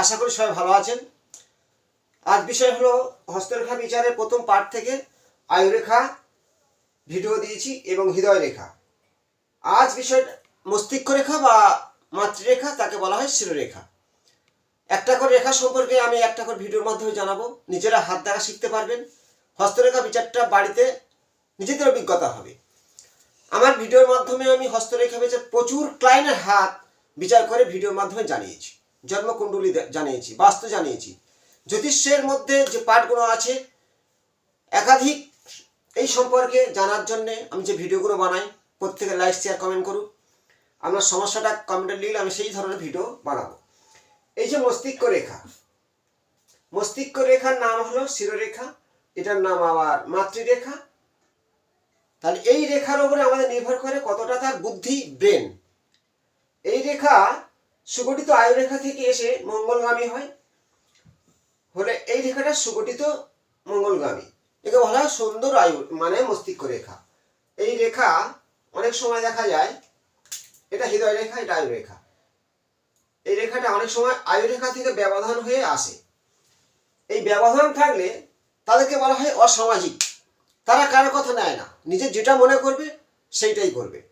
আশা করি সবাই ভালো আছেন। আজ বিষয় হলো হস্তরেখা বিচারের প্রথম পার্ট থেকে আয়ুরেখা ভিডিও দিয়েছি এবং হৃদয় রেখা আজ বিষয় মস্তিষ্ক রেখা বা মাতৃরেখা, তাকে বলা হয় শিরোরেখা। একটা করে রেখা সম্পর্কে আমি একটা করে ভিডিওর মাধ্যমে জানাব। নিজেরা হাত দ্বারা শিখতে পারবেন। হস্তরেখা বিচারটা বাড়িতে নিজেদের অভিজ্ঞতা হবে। আমার ভিডিওর মাধ্যমে আমি হস্তরেখা বিচার প্রচুর ক্লায়েন্টের হাত বিচার করে ভিডিওর মাধ্যমে জানিয়েছি। জন্মকুণ্ডলী জানিয়েছি, বাস্তু জানিয়েছি। জ্যোতিষের মধ্যে যে পাঠগুলো আছে, একাধিক এই সম্পর্কে জানার জন্য আমি যে ভিডিওগুলো বানাই প্রত্যেকে লাইক শেয়ার কমেন্ট করুন। আপনার সমস্যাটা কমেন্টে লিখলে আমি সেই ধরনের ভিডিও বানাবো। এই যে মস্তিষ্ক রেখা, মস্তিষ্ক রেখার নাম হলো শিরোরেখা, এটার নাম আবার মাতৃরেখা। তাহলে এই রেখার উপরে আমাদের নির্ভর করে কতটা তার বুদ্ধি ব্রেন এই রেখা সুগঠিত আয়ু রেখা থেকে এসে মঙ্গলগামী হয়। হলে এই রেখাটা সুগঠিত মঙ্গলগামী। একে বলা হয় সুন্দর আয়ু মানে মস্তিষ্ক রেখা। এই রেখা অনেক সময় দেখা যায়, এটা হৃদয় রেখা, এটা আয়ু রেখা। এই রেখাটা অনেক সময় আয়ু রেখা থেকে ব্যবধান হয়ে আসে। এই ব্যবধান থাকলে তাদেরকে বলা হয় অসামাজিক। তারা কারও কথা নেয় না। নিজে যেটা মনে করবে, সেইটাই করবে।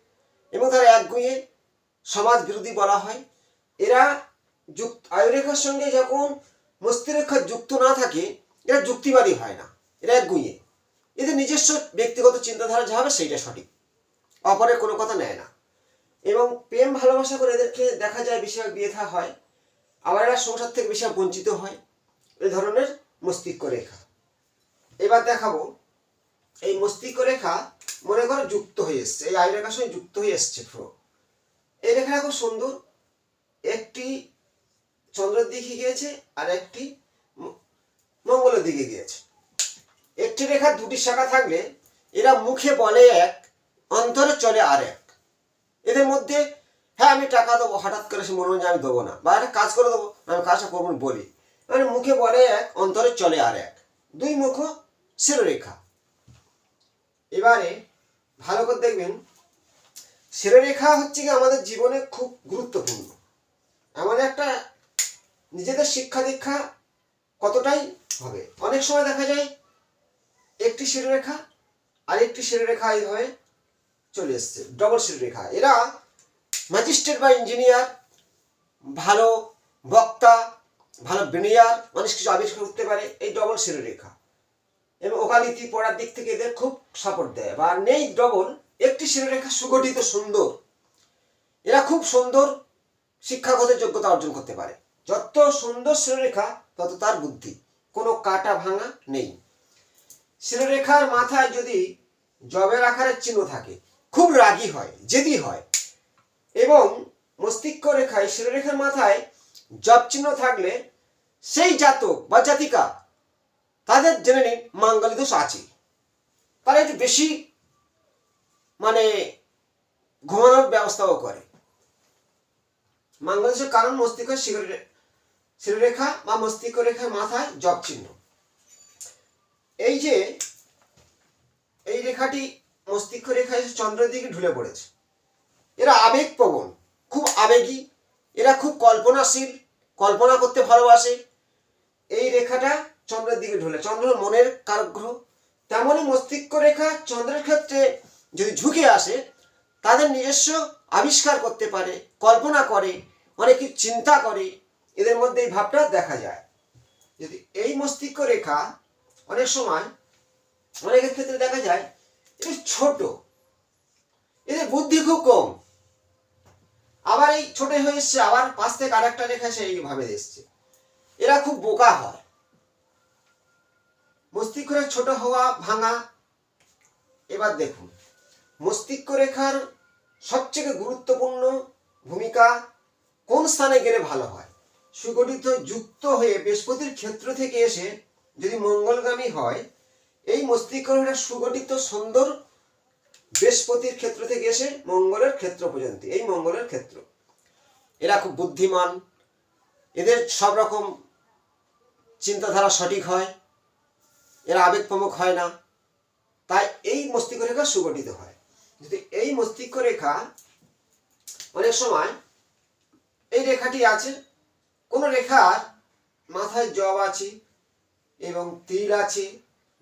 এবং তারা একগুঁয়ে সমাজ বিরোধী বলা হয়। এরা যুক্ত, আয়ুরেখার সঙ্গে যখন মস্তিরেখা যুক্ত না থাকে, এরা যুক্তিবাদী হয় না। এরা এক একগুঁয়ে এদের নিজস্ব ব্যক্তিগত চিন্তাধারা যা হবে সেইটা সঠিক। অপরের কোনো কথা নেয় না। এবং প্রেম, ভালোবাসা করে এদেরকে দেখা যায় বিষয় বিয়ে থা হয়। আবার এরা সংসার থেকে বিষয় বঞ্চিত হয়। এই ধরনের মস্তিষ্ক রেখা। এবার দেখাবো, এই মস্তিষ্ক রেখা মনে করো যুক্ত হয়ে এসছে, এই আয় রেখার সঙ্গে যুক্ত হয়ে এসছে পুরো। এই রেখাটা খুব সুন্দর। একটি চন্দ্রের দিকে গিয়েছে আর একটি মঙ্গলের দিকে গিয়েছে। একটি রেখা, দুটি শাখা থাকলে এরা মুখে বলে এক, অন্তরে চলে আর এক। এদের মধ্যে হ্যাঁ আমি টাকা দেবো, হঠাৎ করে সে মনে হয় আমি দেবো না, বা একটা কাজ করে দেবো আমি কাজটা করব বলি। মানে মুখে বলে এক, অন্তরে চলে আর এক। দুই মুখ, শিরোরেখা। এবারে ভালো করে দেখবেন, শিরোরেখা হচ্ছে কি আমাদের জীবনে খুব গুরুত্বপূর্ণ। আমাদের একটা নিজেদের শিক্ষা দীক্ষা কতটাই হবে? অনেক সময় দেখা যায় একটি শিরোরেখা আর একটি শিরোরেখা এইভাবে চলে এসছে ডবল শিরোরেখা। এরা ম্যাজিস্ট্রেট বা ইঞ্জিনিয়ার ভালো বক্তা, ভালো ব্রেনিয়ার মানুষ কিছু আবিষ্কার করতে পারে এই ডবল শিরোরেখা। এবং ওকালিতি পড়ার দিক থেকে এদের খুব সাপোর্ট দেয়। বা নেই ডবল একটি শিরোরেখা সুগঠিত সুন্দর। এরা খুব সুন্দর শিক্ষাগত যোগ্যতা অর্জন করতে পারে। যত সুন্দর শিরোরেখা তত তার বুদ্ধি। কোনো কাটা ভাঙা নেই। শিরোরেখার মাথায় যদি জবের আকারের চিহ্ন থাকে, খুব রাগী হয়, জেদি হয়, এবং মস্তিষ্ক রেখায় শিরোরেখার মাথায় জব চিহ্ন থাকলে সেই জাতক বা জাতিকা তাদের জেনে নিন মাঙ্গলিক দোষ আছে। তারা একটু বেশি মানে ঘুমানোর ব্যবস্থাও করে। দোষের কারণ মস্তিষ্ক শিরোরে- শিরোরেখা বা মস্তিষ্ক রেখার মাথায় জব চিহ্ন। এই যে, এই রেখাটি মস্তিষ্ক রেখা এসে চন্দ্রের দিকে ঢুলে পড়েছে। এরা আবেগপ্রবণ খুব আবেগী, এরা খুব কল্পনাশীল, কল্পনা করতে ভালোবাসে। এই রেখাটা চন্দ্রের দিকে ঢুলে, চন্দ্র মনের কারগ্রহ। তেমনই মস্তিষ্ক রেখা চন্দ্রের ক্ষেত্রে যদি ঝুঁকে আসে, তাদের নিজস্ব আবিষ্কার করতে পারে, কল্পনা করে অনেক চিন্তা করে, এদের মধ্যে এই ভাবটা দেখা যায়। যদি এই মস্তিষ্ক রেখা অনেক সময়, অনেকের ক্ষেত্রে দেখা যায় এটা ছোট। এদের বুদ্ধি খুব কম। আবার এই ছোট হয়ে এসছে, আবার পাশ থেকে আর একটা রেখা সে এইভাবে এসছে। এরা খুব বোকা হয়। মস্তিষ্ক ছোট হওয়া, ভাঙা, এবার দেখুন। মস্তিষ্ক রেখার সবচেয়ে গুরুত্বপূর্ণ ভূমিকা কোন স্থানে গেলে ভালো হয়? সুগঠিত যুক্ত হয়ে বৃহস্পতির ক্ষেত্র থেকে এসে যদি মঙ্গলগামী হয়, এই মস্তিষ্ক রেখা সুগঠিত সুন্দর বৃহস্পতির ক্ষেত্র থেকে এসে মঙ্গলের ক্ষেত্র পর্যন্ত, এই মঙ্গলের ক্ষেত্র। এরা খুব বুদ্ধিমান, এদের সব রকম চিন্তাধারা সঠিক হয়, এরা আবেগপ্রমুখ হয় না, তাই এই মস্তিষ্ক রেখা সুগঠিত হয়। যদি এই মস্তিষ্ক রেখা অনেক সময় এই রেখাটি আছে। কোনো রেখার মাথায় জব আছে এবং তীর আছে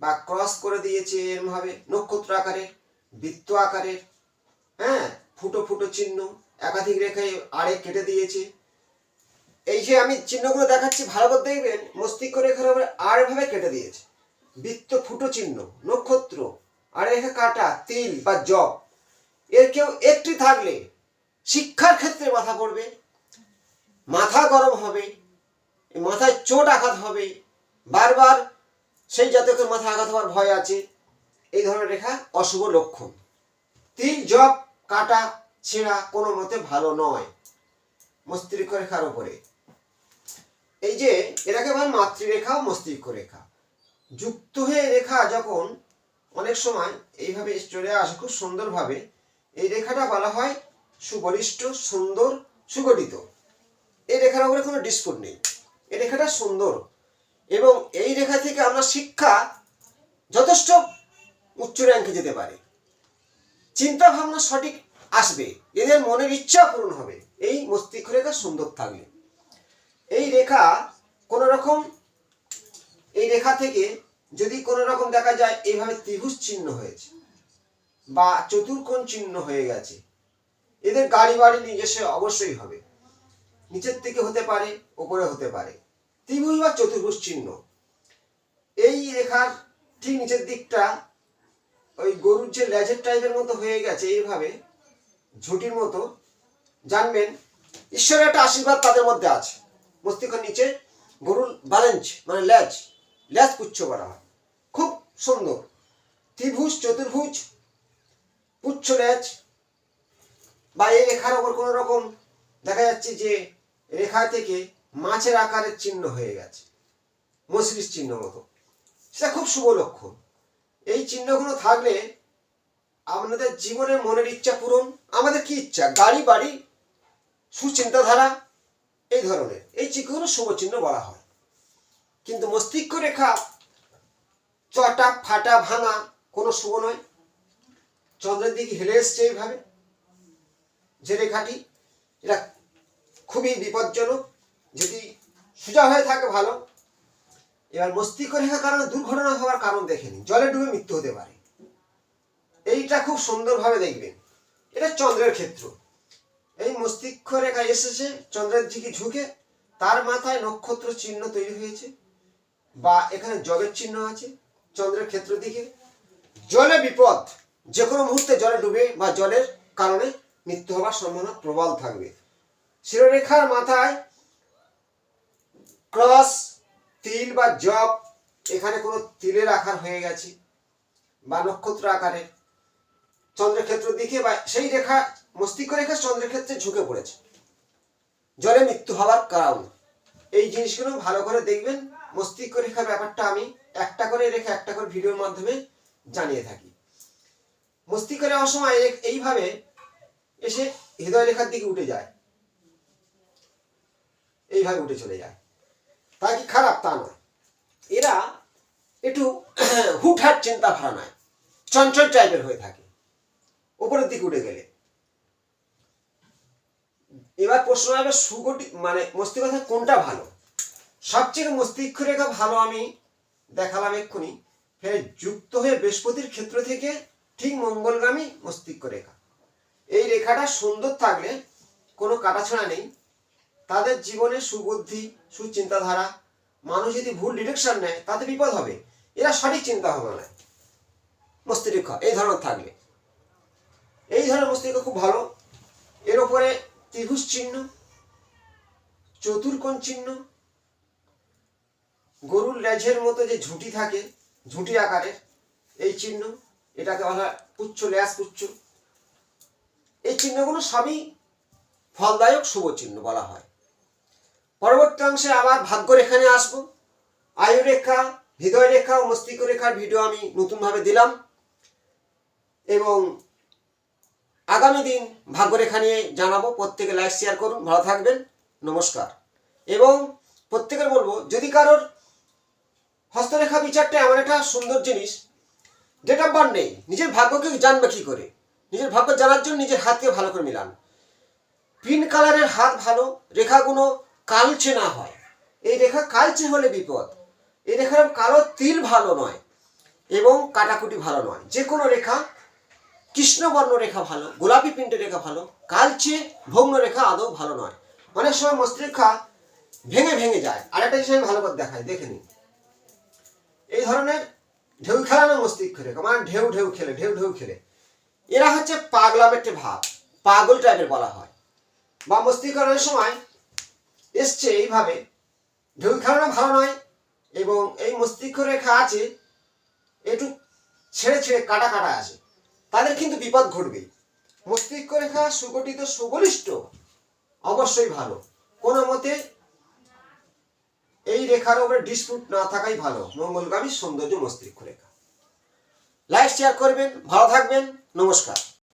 বা ক্রস করে দিয়েছে এরমভাবে নক্ষত্র আকারের, বৃত্ত আকারের হ্যাঁ ফুটো ফুটো চিহ্ন একাধিক রেখায় আড়ে কেটে দিয়েছে। এই যে আমি চিহ্নগুলো দেখাচ্ছি, ভালো করে দেখবেন, মস্তিষ্ক রেখার উপরে আড়ভাবে কেটে দিয়েছে। বৃত্ত, ফুটো চিহ্ন, নক্ষত্র আর রেখা কাটা, তিল বা জব। এর কেউ একটি থাকলে শিক্ষার ক্ষেত্রে মাথা পড়বে। মাথা গরম হবে, মাথায় চোট আঘাত হবে, বারবার সেই জাতকের মাথা আঘাত হওয়ার ভয় আছে, এই ধরনের রেখা অশুভ লক্ষণ। তিল জব, কাটা, ছেঁড়া কোনো মতে ভালো নয় মস্তিষ্ক রেখার ওপরে এই যে, এটাকে বলে মাতৃরেখা ও মস্তিষ্ক রেখা। যুক্ত হয়ে রেখা যখন অনেক সময় এইভাবে চলে আসে খুব সুন্দরভাবে, এই রেখাটা বলা হয় সুবলিষ্ঠ, সুন্দর, সুগঠিত। এই রেখার উপরে কোনো ডিসপুট নেই। এই রেখাটা সুন্দর। এবং এই রেখা থেকে আমরা শিক্ষা যথেষ্ট উচ্চ র্যাঙ্কে যেতে পারে। চিন্তা ভাবনা সঠিক আসবে। এদের মনের ইচ্ছা পূরণ হবে। এই মস্তিষ্ক রেখা সুন্দর থাকলে। এই রেখা কোনো রকম, এই রেখা থেকে যদি কোনো রকম দেখা যায়, এইভাবে ত্রিভুজ চিহ্ন হয়েছে বা চতুর্কোণ চিহ্ন হয়ে গেছে। এদের গাড়ি বাড়ি নিজস্ব অবশ্যই হবে। নিচের থেকে হতে পারে ওপরে হতে পারে। ত্রিভুজ বা চতুর্ভুজ চিহ্ন। এই রেখার ঠিক নিচের দিকটা ওই গরুর যে লেজের টাইপের মতো হয়ে গেছে এইভাবে, ঝুঁটির মতো, জানবেন, ঈশ্বরের একটা আশীর্বাদ তাদের মধ্যে আছে। মস্তিষ্কের নিচে গরুর ব্যালেন্স মানে লেজ লেজ পুচ্ছ করা হয়। খুব সুন্দর। ত্রিভুজ, চতুর্ভুজ, পুচ্ছ লেজ, বা এই রেখার ওপর কোনো রকম দেখা যাচ্ছে যে রেখা থেকে মাছের আকারের চিহ্ন হয়ে গেছে। মসলিস চিহ্ন মতো। সেটা খুব শুভ লক্ষণ। এই চিহ্নগুলো থাকলে আপনাদের জীবনের মনের ইচ্ছা পূরণ, আমাদের কি ইচ্ছা? গাড়ি, বাড়ি, সুচিন্তাধারা, এই ধরনের। এই চিহ্নগুলো শুভ চিহ্ন বলা হয়। কিন্তু মস্তিষ্ক রেখা চটা, ফাটা, ভাঙা কোনো শুভ নয়। চন্দ্রের দিকে হেলে এসছে এইভাবে। যে রেখাটি, এটা খুবই বিপজ্জনক। যদি সোজা হয়ে থাকে ভালো, এবার মস্তিষ্ক রেখার কারণে দুর্ঘটনা হওয়ার কারণ দেখেনি। জলে ডুবে মৃত্যু হতে পারে। এইটা খুব সুন্দরভাবে দেখবেন। এটা চন্দ্রের ক্ষেত্র। এই মস্তিষ্ক রেখা এসেছে, চন্দ্রের দিকে ঝুঁকে, তার মাথায় নক্ষত্র চিহ্ন তৈরি হয়েছে, বা এখানে জলের চিহ্ন আছে, চন্দ্রের ক্ষেত্র দিকে। জলে বিপদ যে কোনো মুহূর্তে জলে ডুবে বা জলের কারণে মৃত্যু হওয়ার সম্ভাবনা প্রবল থাকবে। শিরোরেখার মাথায় ক্রস, তিল বা জব এখানে কোনো তিলের আকার হয়ে গেছে বা নক্ষত্র আকারের চন্দ্রক্ষেত্র দিকে বা সেই রেখা, মস্তিষ্ক রেখা চন্দ্রক্ষেত্রে ঝুঁকে পড়েছে। জলে মৃত্যু হওয়ার কারণ। এই জিনিসগুলো ভালো করে দেখবেন। মস্তিষ্ক রেখার ব্যাপারটা আমি একটা করে রেখে একটা করে ভিডিওর মাধ্যমে জানিয়ে থাকি। মস্তিষ্ক রেখার সময় এইভাবে এসে হৃদয় রেখার দিকে উঠে যায়। এইভাবে উঠে চলে যায়। তা কি খারাপ? তা নয়। এরা একটু হুটহাট চিন্তা ভাড়া নয় চঞ্চল টাইপের হয়ে থাকে। উপরের দিকে উঠে গেলে। এবার প্রশ্ন হবে, সুগঠি মানে মস্তিষ্ক কোনটা ভালো? সবচেয়ে মস্তিষ্ক রেখা ভালো আমি দেখালাম এক্ষুনি। ফের যুক্ত হয়ে বৃহস্পতির ক্ষেত্র থেকে ঠিক মঙ্গলগামী মস্তিষ্ক রেখা এই রেখাটা সুন্দর থাকলে কোনো কাটাছড়া নেই। তাদের জীবনে সুবুদ্ধি, সুচিন্তাধারা, মানুষ যদি ভুল ডিরেকশন নেয়, তাতে বিপদ হবে। এরা সঠিক চিন্তা ভাবনা নেয় মস্তিষ্ক, এই ধরনের থাকলে এই ধরনের মস্তিষ্ক খুব ভালো। এর ওপরে ত্রিভুজ চিহ্ন, চতুর্কোণ চিহ্ন, গরুর লেজের মতো যে ঝুঁটি থাকে, ঝুঁটি আকারের, এই চিহ্ন, এটাকে বলা পুচ্ছ, ল্যাস পুচ্ছ। এই চিহ্নগুলো সবই ফলদায়ক শুভ চিহ্ন বলা হয়। পরবর্তী অংশে আবার ভাগ্যরেখা নিয়ে আসব। আয়ু রেখা হৃদয় রেখা ও মস্তিষ্ক রেখার ভিডিও আমি নতুনভাবে দিলাম। এবং আগামী দিন ভাগ্যরেখা নিয়ে জানাব। প্রত্যেকে লাইক শেয়ার করুন। ভালো থাকবেন। নমস্কার। এবং প্রত্যেকের বলব, যদি কারোর হস্তরেখা বিচারটা এমন একটা সুন্দর জিনিস ডেট অফ বার্থ নেই, নিজের ভাগ্যকে জানবে কি করে? নিজের ভাগ্য জানার জন্য নিজের হাতকে ভালো করে মিলান। পিঙ্ক কালারের হাত ভালো, রেখাগুলো কালচে না হয়। এই রেখা কালচে হলে বিপদ। এই রেখার কালো তিল ভালো নয় এবং কাটাকুটি ভালো নয়। যে কোনো রেখা কৃষ্ণবর্ণ রেখা ভালো, গোলাপি প্রিন্টের রেখা ভালো, কালচে ভগ্ন রেখা আদৌ ভালো নয়। অনেক সময় মস্তিষ্কা ভেঙে ভেঙে যায়। আর একটা জিনিস আমি ভালো করে দেখাই, দেখে নিন। এই ধরনের ঢেউ খেলানো মস্তিষ্ক রেখা মানে ঢেউ ঢেউ খেলে, ঢেউ ঢেউ খেলে। এরা হচ্ছে পাগলামেটে ভাব, পাগল টাইপের বলা হয়। বা মস্তিষ্ক সময় এসছে এইভাবে। ঢেউ খেলানো ভালো নয় এবং এই মস্তিষ্ক রেখা আছে একটু ছেড়ে ছেড়ে কাটা কাটা আছে। তাদের কিন্তু বিপদ ঘটবে মস্তিষ্ক রেখা সুগঠিত সুবলিষ্ঠ অবশ্যই ভালো। কোনো মতে এই রেখার উপরে ডিসপুট না থাকাই ভালো। মঙ্গলগামী সৌন্দর্য মস্তিষ্ক রেখা। লাইক শেয়ার করবেন। ভালো থাকবেন। নমস্কার।